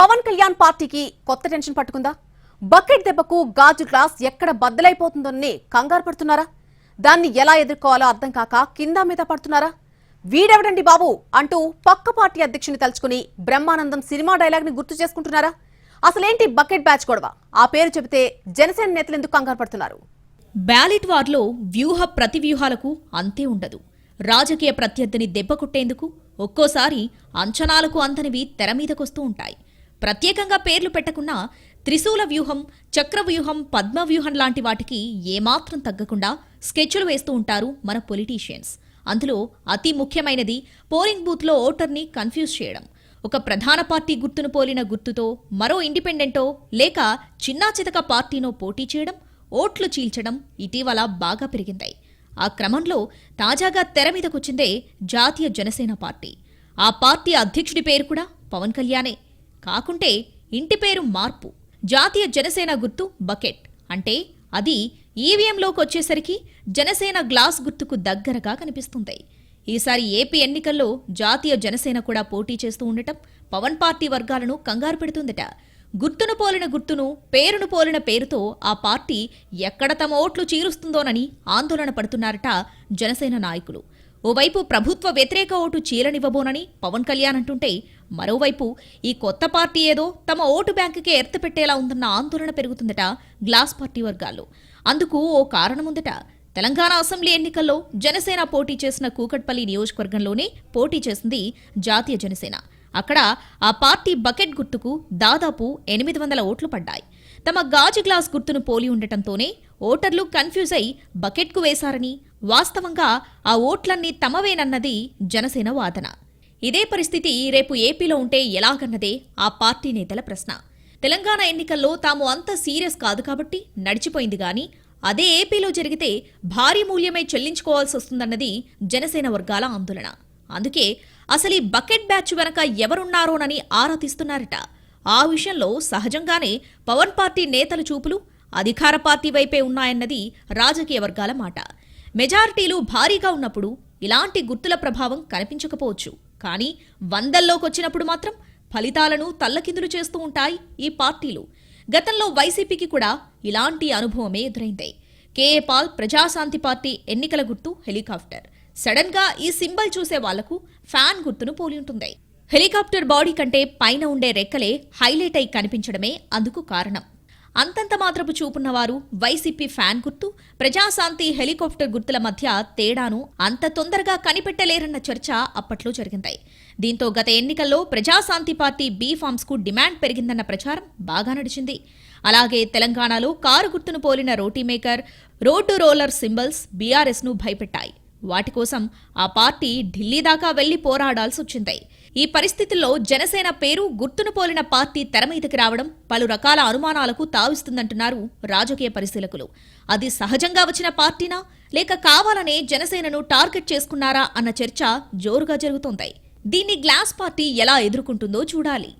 పవన్ కళ్యాణ్ పార్టీకి కొత్త tension పట్టుకుందా? Bucket దెబ్బకు గాజు గ్లాస్ ఎక్కడ బద్దలైపోతుందని కంగారు పడుతున్నారా? దాన్ని ఎలా ఎదుర్కోవాలో అర్థం కాక కింద మీద పడుతున్నారా? వీడెవడండి బాబు? అంటూ పక్క పార్టీ అధ్యక్షుని తలుచుకుని బ్రహ్మానందం సినిమా డైలాగ్ని గుర్తు చేసుకుంటున్నారా? అసలేంటి బకెట్ బ్యాచ్ గొడవ? ఆ పేరు చెబితే జనసేన నేతలు ఎందుకు కంగారు పడుతున్నారు? బ్యాలెట్ వార్లో వ్యూహ ప్రతివ్యూహాలకు అంతే ఉండదు. రాజకీయ ప్రత్యర్థిని దెబ్బకొట్టేందుకు ఒక్కోసారి అంచనాలకు అంతనివి తెర మీదకొస్తూ ఉంటాయి. ప్రత్యేకంగా పేర్లు పెట్టకున్నా త్రిశూల వ్యూహం చక్రవ్యూహం పద్మవ్యూహం లాంటి వాటికి ఏమాత్రం తగ్గకుండా స్కెచ్లు వేస్తూ ఉంటారు మన పొలిటీషియన్స్. అందులో అతి ముఖ్యమైనది పోలింగ్ బూత్లో ఓటర్ని కన్ఫ్యూజ్ చేయడం. ఒక ప్రధాన పార్టీ గుర్తును పోలిన గుర్తుతో మరో ఇండిపెండెంటో లేక చిన్నా చితక పార్టీనో పోటీ చేయడం ఓట్లు చీల్చడం ఇటీవల బాగా పెరిగిందాయి. ఆ క్రమంలో తాజాగా తెర మీదకొచ్చిందే జాతీయ జనసేన పార్టీ. ఆ పార్టీ అధ్యక్షుడి పేరు కూడా పవన్ కళ్యాణే. కాకుంటే ఇంటి పేరు మార్పు జాతీయ జనసేన గుర్తు బకెట్. అంటే అది ఈవీఎంలోకి వచ్చేసరికి జనసేన గ్లాస్ గుర్తుకు దగ్గరగా కనిపిస్తుంది. ఈసారి ఏపీ ఎన్నికల్లో జాతీయ జనసేన కూడా పోటీ చేస్తూ ఉండటం పవన్ పార్టీ వర్గాలను కంగారు పెడుతుందట. గుర్తును పోలిన గుర్తును పేరును పోలిన పేరుతో ఆ పార్టీ ఎక్కడ తమ ఓట్లు చీరుస్తుందోనని ఆందోళన పడుతున్నారట జనసేన నాయకులు. ఓవైపు ప్రభుత్వ వ్యతిరేక ఓటు చీలనివ్వబోనని పవన్ కళ్యాణ్ అంటుంటే మరోవైపు ఈ కొత్త పార్టీ ఏదో తమ ఓటు బ్యాంకుకే ఎర్తపెట్టేలా ఉందన్న ఆందోళన పెరుగుతుందట గ్లాస్ పార్టీ వర్గాల్లో అందుకు ఓ కారణముందట తెలంగాణ అసెంబ్లీ ఎన్నికల్లో జనసేన పోటీ చేసిన కూకట్పల్లి నియోజకవర్గంలోనే పోటీ చేసింది జాతీయ జనసేన. అక్కడ ఆ పార్టీ బకెట్ గుర్తుకు దాదాపు ఎనిమిది వందల ఓట్లు పడ్డాయి. తమ గాజు గ్లాస్ గుర్తును పోలి ఉండటంతోనే ఓటర్లు కన్ఫ్యూజ్ అయి బకెట్కు వేశారని వాస్తవంగా ఆ ఓట్లన్నీ తమవేనన్నది జనసేన వాదన. ఇదే పరిస్థితి రేపు ఏపీలో ఉంటే ఎలాగన్నదే ఆ పార్టీ నేతల ప్రశ్న. తెలంగాణ ఎన్నికల్లో తాము అంత సీరియస్ కాదు కాబట్టి నడిచిపోయింది గాని అదే ఏపీలో జరిగితే భారీ మూల్యమే చెల్లించుకోవాల్సి వస్తుందన్నది జనసేన వర్గాల ఆందోళన. అందుకే అసలు ఈ బకెట్ బ్యాచ్ వెనక ఎవరున్నారోనని ఆరా తీస్తున్నారట. ఆ విషయంలో సహజంగానే పవన్ పార్టీ నేతల చూపులు అధికార పార్టీ వైపే ఉన్నాయన్నది రాజకీయ వర్గాల మాట. మెజారిటీలు భారీగా ఉన్నప్పుడు ఇలాంటి గుర్తుల ప్రభావం కనిపించకపోవచ్చు. కానీ వందల్లోకి వచ్చినప్పుడు మాత్రం ఫలితాలను తల్లకిందులు చేస్తూ ఉంటాయి ఈ పార్టీలు. గతంలో వైసీపీకి కూడా ఇలాంటి అనుభవమే ఎదురైంది. కేఏ పాల్ ప్రజాశాంతి పార్టీ ఎన్నికల గుర్తు హెలికాప్టర్. సడన్గా ఈ సింబల్ చూసే వాళ్ళకు ఫ్యాన్ గుర్తును పోలి ఉంటుంది. హెలికాప్టర్ బాడీ కంటే పైన ఉండే రెక్కలే హైలైట్ అయి కనిపించడమే అందుకు కారణం. అంతంత మాత్రపు చూపున్నవారు వైసీపీ ఫ్యాన్ గుర్తు ప్రజాశాంతి హెలికాప్టర్ గుర్తుల మధ్య తేడాను అంత తొందరగా కనిపెట్టలేరన్న చర్చ అప్పట్లో జరిగింది. దీంతో గత ఎన్నికల్లో ప్రజాశాంతి పార్టీ బీ ఫామ్స్కు డిమాండ్ పెరిగిందన్న ప్రచారం బాగా నడిచింది. అలాగే తెలంగాణలో కారు గుర్తును పోలిన roti maker road roller symbols బీఆర్ఎస్ను భయపెట్టాయి. వాటి కోసం ఆ పార్టీ ఢిల్లీ దాకా వెళ్ళి పోరాడాల్సి వచ్చింది. ఈ పరిస్థితుల్లో జనసేన పేరు గుర్తును పోలిన పార్టీ తెర మీదకి రావడం పలు రకాల అనుమానాలకు తావిస్తుందంటున్నారు రాజకీయ పరిశీలకులు. అది సహజంగా వచ్చిన పార్టీనా? లేక కావాలనే జనసేనను టార్గెట్ చేసుకున్నారా? అన్న చర్చ జోరుగా జరుగుతోంది. దీన్ని గ్లాస్ పార్టీ ఎలా ఎదుర్కొంటుందో చూడాలి.